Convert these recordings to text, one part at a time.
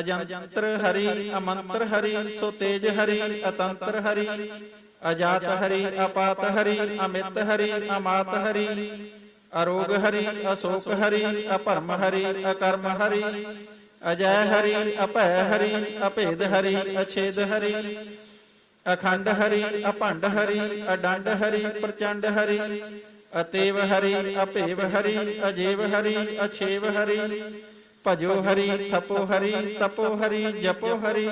ਅਜੰਤਰ ਹਰੀ, ਅਮੰਤਰ ਹਰੀ, ਸੋ ਤੇਜ ਹਰੀ, ਅਤੰਤਰ ਹਰੀ। ਅਜਾਤ ਹਰੀ, ਅਪਾਤ ਹਰੀ, ਅਮਿਤ ਹਰੀ, ਅਮਾਤ ਹਰੀ। ਅਰੋਗ ਹਰੀ, ਅਸ਼ੋਕ ਹਰੀ, ਅਪਰਮ ਹਰੀ, ਅਕਰਮ ਹਰੀ। ਅਜੈ ਹਰੀ, ਅਭੈ ਹਰੀ, ਅਭੇਦ ਹਰੀ, ਅਛੇਦ ਹਰੀ। ਅਖੰਡ ਹਰੀ, ਅਭੰਡ ਹਰੀ, ਅਡੰਡ ਹਰੀ, ਪ੍ਰਚੰਡ ਹਰੀ। ਅਤੇਵ ਹਰੀ ਅਭੇਵ ਹਰੀ, ਅਜੇਵ ਹਰੀ, ਅਛੇਵ ਹਰੀ। ਭਜੋ ਹਰੀ ਥਪੋ ਹਰੀ ਤਪੋ ਹਰੀ ਜਪੋ ਹਰੀ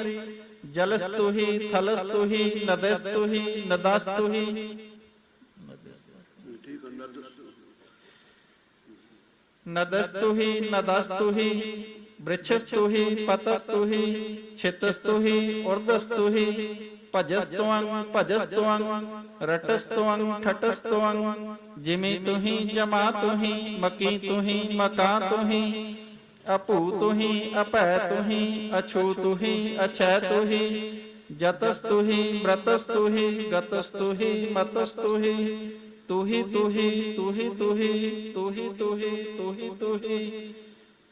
ਜਲਸ ਤੁਹੀ ਥਲਸ ਤੁਹੀ ਨਦਸ ਤੁਹੀ ਨਦਸ ਤੁਹੀ ਨਦਸ ਤੁਹੀ ਨਦਸ ਤੁਹੀ ਬ੍ਰਿਛਸ ਤੁਹੀ ਪਤਸ ਤੁਹੀ ਛਿਤਸ ਤੁਹੀ ਉਰਦਸ ਤੁਹੀ ਭਜਸ ਤੁੰ ਭਜਸ ਤੁੰ ਰਟਸ ਤੁੰ ਠਟਸ ਤੁੰ ਜਿਮੀ ਤੁਹੀ ਜਮਾ ਤੁਹੀ ਮਕੀ ਤੁਹੀ ਮਕਾ ਤੁਹੀ ਅਭੂ ਤੁਹੀ ਅਭੈ ਤੁਹੀ, ਅਛੂ ਤੁਹੀ ਅਛੈ ਤੁਹੀ, ਜਤਸ ਤੁਹੀ ਬ੍ਰਤਸ ਤੁਹੀ, ਗਤਸ ਤੁਹੀ, ਮਤਸ ਤੁਹੀ ਤੁਹੀ ਤੁਹੀ ਤੁਹੀ ਤੁਹੀ ਤੁਹੀ ਤੁਹੀ ਤੁਹੀ ਤੁਹੀ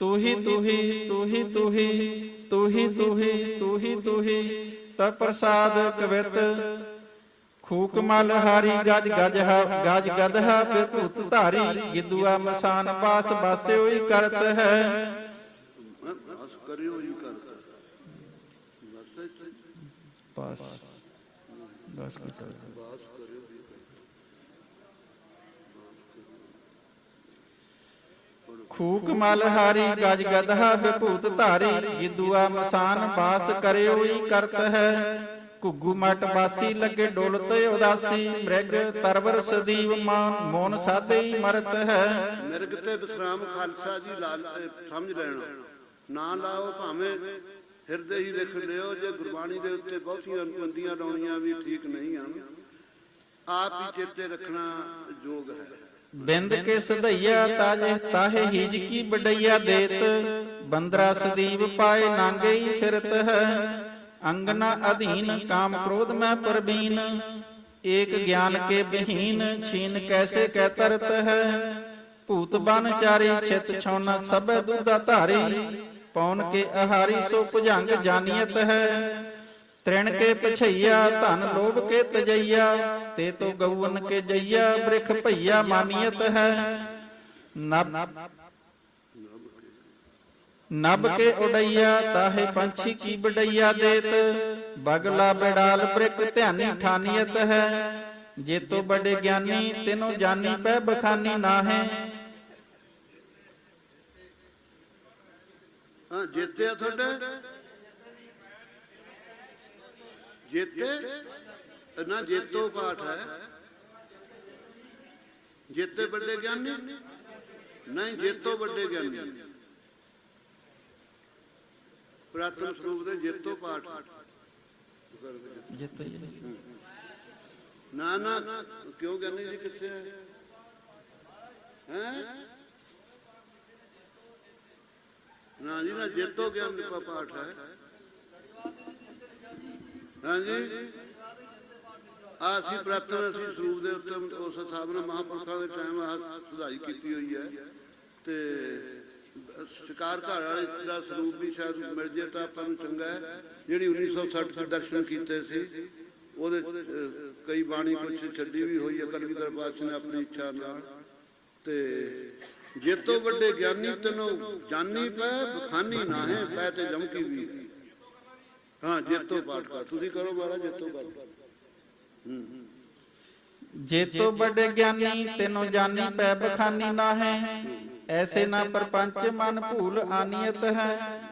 ਤੁਹੀ ਤੁਹੀ ਤੁਹੀ ਤੁਹੀ ਤੁਹੀ ਤੁਹੀ ਤੁਹੀ ਤੁਹੀ, ਤ ਪ੍ਰਸਾਦ ਕਵਿਤ ਖੂਕ ਮਲ ਹਾਰੀ ਗਜ ਗਜ ਹ ਗਜ ਗਦਹਾ ਭੂਤ ਧਾਰੀ ਗਿਦੂਆ ਮਸਾਨ ਬਾਸ ਬਾਸੇ ਹੋਈ ਕਰਤ ਹੈ। ਬਸ ਕਰਿਓ ਹੀ ਬਸ ਕਰਿਓ ਹੀ ਖੂਕ ਮਲ ਹਾਰੀ ਗਜ ਗਦਹਾ ਵਿਭੂਤ ਧਾਰੀ ਗਿਦੂਆ ਮਸਾਨ ਬਾਸ ਕਰਿਓਈ ਕਰਤ ਹੈ। ਘੁੱਗੂ ਮਟ ਬਾਸੀ ਲੱਗੇ ਡੋਲਤ ਉਦਾਸੀ ਮ੍ਰਿਗ ਤਰਵਰ ਸਦੀਵ ਮਾਨ ਮੋਨ ਸਾਧੇ ਮਰਤ ਹੈ। ਮਿਰਗ ਤੇ ਵਿਸਰਾਮ ਖਾਲਸਾ ਜੀ ਲਾਲ ਸਮਝ ਲੈਣਾ। ਨਾ ਲਾਓ ਭਾਵੇਂ ਹਿਰਦੇ ਹੀ ਲਿਖ ਲਿਓ ਜੇ ਗੁਰਬਾਣੀ ਦੇ ਉੱਤੇ ਬਹੁਤੀਆਂ ਬੰਦੀਆਂ ਲਾਉਣੀਆਂ ਵੀ ਠੀਕ ਨਹੀਂ ਹਨ ਆਪ ਹੀ ਚੇਤੇ ਰੱਖਣਾ ਯੋਗ ਹੈ। ਬਿੰਦ ਕੇ ਸਧਈਆ ਤਾਜੇ ਤਾਹੇ ਹੀਜ ਕੀ ਬਡਈਆ ਦੇਤ ਬੰਦਰਾ ਸਦੀਵ ਪਾਏ ਨਾਂਗੇ ਹੀ ਫਿਰਤ ਹੈ। ਅੰਗਨਾ ਅਧੀਨ ਕਾਮ ਕ੍ਰੋਧ ਮੈਂ ਪਰਬੀਨ ਏਕ ਗਿਆਨ ਕੇ ਬਹੀਨ ਛੀਨ ਕੈਸੇ ਕਹਿ ਤਰਤ ਹੈ। ਭੂਤ ਬਨ ਚਾਰੀ ਚਿਤ ਛੋਨਾ ਸਭੈ ਦੁਦਾ ਧਾਰੀ ਪੌਣ ਕੇ ਆਹਾਰੀ ਸੋ ਭੁਜੰਗ ਜਾਨੀਅਤ ਹੈ। ਤ੍ਰਿਣ ਕੇ ਪਛਈਆ, ਧਨ ਲੋਭ ਕੇ ਤਜਈਆ, ਤੇ ਤੋ ਗਊਨ ਕੇ ਜਈਆ, ਬ੍ਰਿਖ ਭਈਆ ਮਾਨੀਅਤ ਹੈ। ਨਬ ਨਬ ਕੇ ਉਡਈਆ, ਤਾਹੇ ਪੰਛੀ ਕੀ ਬਡਈਆ ਦੇਤ? ਬਗਲਾ ਬਿੜਾਲ ਬ੍ਰਿਕ ਧਿਆਨੀ ਠਾਨੀਅਤ ਹੈ। ਜੇ ਤੋ ਬੜੇ ਗਿਆਨੀ, ਤਿਨੋ ਜਾਨੀ ਪੈ ਬਖਾਨੀ ਨਾਹੇ। ਹਾਂ, ਜੇਤੇ ਤੁਹਾਡੇ? ਜੇਤੇ? ਨਾ, ਜੇਤੋ ਪਾਠ ਹੈ। ਜੇਤੇ ਵੱਡੇ ਗਿਆਨੀ? ਨਹੀਂ, ਜੇਤੋ ਵੱਡੇ ਗਿਆਨੀ। ਪ੍ਰਾਤਨ ਸਰੂਪ ਦੇ ਜੇਤੋ ਪਾਠ ਜਿੱਤ ਨਾ ਨਾ ਕਿਉਂ ਗਿਆਨੀ ਜੀ ਕਿੱਥੇ ਹੈ? ਹੈ? ਨਾ ਜੀ ਨਾ ਜੇਤੋ ਗਿਆਨ ਦਾ ਪਾਠ ਹੈ। ਹਾਂਜੀ ਆ ਅਸੀਂ ਪ੍ਰਾਤਨ ਅਸੀਂ ਸਰੂਪ ਦੇ ਉੱਤੇ ਉਸ ਹਿਸਾਬ ਨਾਲ ਮਹਾਂਪੁਰਖਾਂ ਦੇ ਟਾਈਮ ਆ ਸੁਧਾਈ ਕੀਤੀ ਹੋਈ ਹੈ। ਤੇ ਸ਼ਿਕਾਰ ਘਰ ਵਾਲੇ ਦਾ ਸਰੂਪ ਵੀ ਸ਼ਾਇਦ ਮਿਲ ਜੇ ਤਾਂ ਆਪਾਂ ਨੂੰ ਚੰਗਾ ਹੈ। ਜਿਹੜੀ 1960 ਚ ਦਰਸ਼ਨ ਕੀਤੇ ਸੀ, ਉਹਦੇ ਕਈ ਬਾਣੀ ਕੁਝ ਛੱਡੀ ਵੀ ਹੋਈ ਹੈ ਕਲਗੀਧਰ ਪਾਤਸ਼ਾਹ ਨੇ ਆਪਣੀ ਇੱਛਾ ਨਾਲ। ਤੇ ਜੇਤੋ ਵੱਡੇ ਗਿਆਨੀ ਤੈਨੂੰ ਜਾਨੀ ਪੈ, ਬਖਾਨੀ ਨਾਹੇ, ਪੈ ਤੇ ਜਮਕੀ ਵੀ ਹਾਂ। ਜੇਤੋ ਪਾਠ ਕਰ। ਤੁਸੀਂ ਕਰੋ ਮਹਾਰਾਜ ਜੇਤੋ ਪਾਠ ਜੇਤੋ ਵੱਡੇ ਗਿਆਨੀ ਤੈਨੂੰ ਜਾਨੀ ਪੈ, ਬਖਾਨੀ ਨਾਹੈ ਐਸੇ ਨਾ ਪਰਪੰਚ ਮਨ ਭੂਲ ਆਨੀਅਤ ਹੈ।